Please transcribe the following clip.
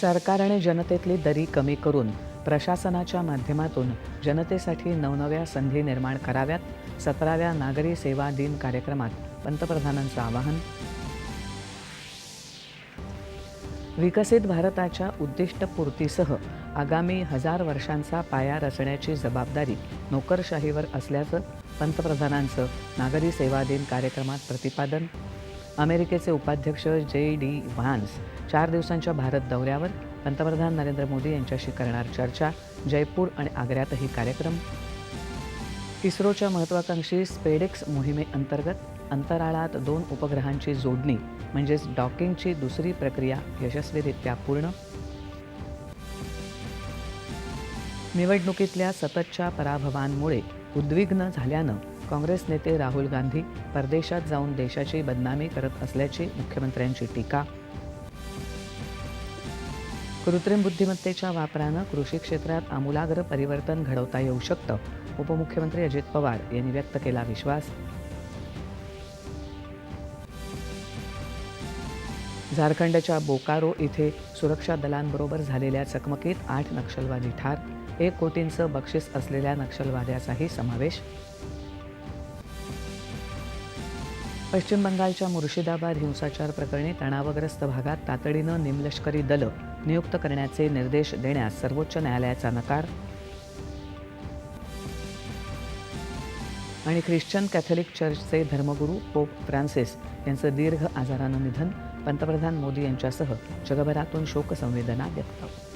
सरकारने जनतेतली दरी कमी करून प्रशासनाच्या माध्यमातून जनतेसाठी नवनव्या संधी निर्माण कराव्यात. सतराव्या नागरी सेवा दिन कार्यक्रमात पंतप्रधानांचं आवाहन. विकसित भारताच्या उद्दिष्टपूर्तीसह आगामी हजार वर्षांचा पाया रचण्याची जबाबदारी नोकरशाहीवर असल्याचं पंतप्रधानांचं नागरी सेवा दिन कार्यक्रमात प्रतिपादन. अमेरिकेचे उपाध्यक्ष जे डी व्हान्स चार दिवसांच्या भारत दौऱ्यावर पंतप्रधान नरेंद्र मोदी यांच्याशी करणार चर्चा जयपूर आणि आग्र्यातही कार्यक्रम. इस्रोच्या महत्त्वाकांक्षी स्पेडेक्स मोहिमेअंतर्गत अंतराळात दोन उपग्रहांची जोडणी म्हणजेच डॉकिंगची दुसरी प्रक्रिया यशस्वीरित्या पूर्ण. निवडणुकीतल्या सततच्या पराभवांमुळे उद्विग्न झाल्यानं काँग्रेस नेते राहुल गांधी परदेशात जाऊन देशाची बदनामी करत असल्याची मुख्यमंत्र्यांची टीका. कृत्रिम बुद्धिमत्तेच्या वापरानं कृषी क्षेत्रात आमूलाग्र परिवर्तन घडवता येऊ शकतं उपमुख्यमंत्री अजित पवार यांनी व्यक्त केला विश्वास. झारखंडच्या बोकारो इथे सुरक्षा दलांबरोबर झालेल्या चकमकीत आठ नक्षलवादी ठार एक कोटींचं बक्षीस असलेल्या नक्षलवाद्याचाही समावेश पश्चिम बंगालच्या मुर्शिदाबाद हिंसाचार प्रकरणी तणावग्रस्त भागात तातडीनं निमलष्करी दलं नियुक्त करण्याचे निर्देश देण्यास सर्वोच्च न्यायालयाचा नकार. आणि ख्रिश्चन कॅथोलिक चर्चचे धर्मगुरू पोप फ्रान्सिस यांचं दीर्घ आजारानं निधन पंतप्रधान मोदी यांच्यासह जगभरातून शोकसंवेदना व्यक्त.